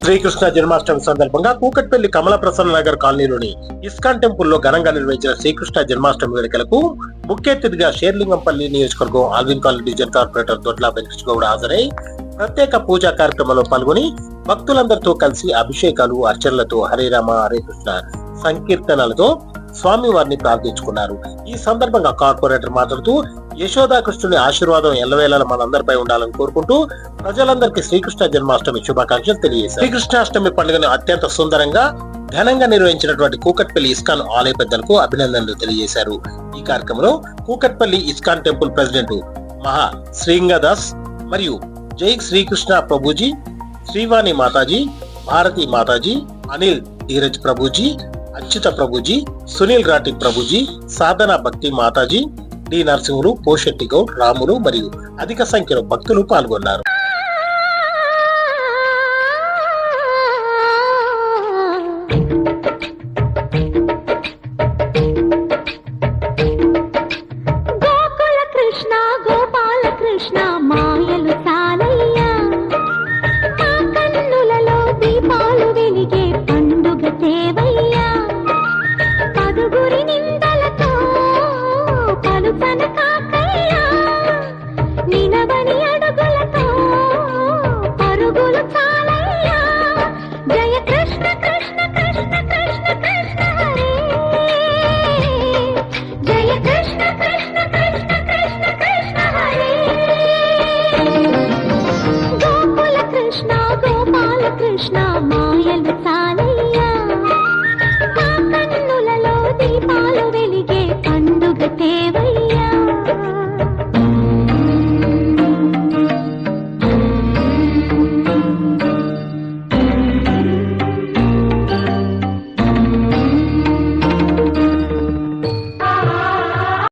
శ్రీకృష్ణ జన్మాష్టమి సందర్భంగా కూకట్పల్లి కమల ప్రసన్న నగర్ కాలనీలోని ఇస్కాన్ టెంపుల్లో ఘనంగా నిర్వహించిన శ్రీకృష్ణ జన్మాష్టమి వేడుకలకు ముఖ్య అతిథిగా షేర్లింగంపల్లి నియోజకవర్గం Allwyn colony division corporator Dodla Venkatesh Goud హాజరై ప్రత్యేక పూజా కార్యక్రమంలో పాల్గొని భక్తులందరితో కలిసి అభిషేకాలు అర్చనలతో హరే రామ హరే కృష్ణ సంకీర్తనలతో స్వామి వారిని ప్రార్థించుకున్నారు. ఈ సందర్భంగా కార్పొరేటర్ మాట్లాడుతూ యశోదాకృష్ణుని ఆశీర్వాదం ఎల్లవేళలా మనందరిపై ఉండాలని కోరుకుంటూ ప్రజలందరికీ శ్రీకృష్ణ జన్మాష్టమి శుభాకాంక్షలు తెలియజేశారు. శ్రీకృష్ణాష్టమి పండుగను అత్యంత సుందరంగా ఘనంగా నిర్వహించినటువంటి కూకట్పల్లి ఇస్కాన్ ఆలయ పెద్దలకు అభినందనలు తెలియజేశారు. ఈ కార్యక్రమంలో కూకట్పల్లి ఇస్కాన్ టెంపుల్ ప్రెసిడెంట్ మహా శ్రీంగదాస్ మరియు జై శ్రీకృష్ణ ప్రభుజీ శ్రీవాణి మాతాజీ భారతి మాతాజీ అనిల్ ధీరజ్ ప్రభుజీ అచ్యుత ప్రభుజీ సునీల్ రాటి ప్రభుజీ సాధన భక్తి మాతాజీ డి నరసింహులు పోషెట్టి గౌడ్ రాములు మరియు అధిక సంఖ్యలో భక్తులు పాల్గొన్నారు. కృష్ణ గోపాల కృష్ణ మాయలు గోపాల కృష్ణ మాయలు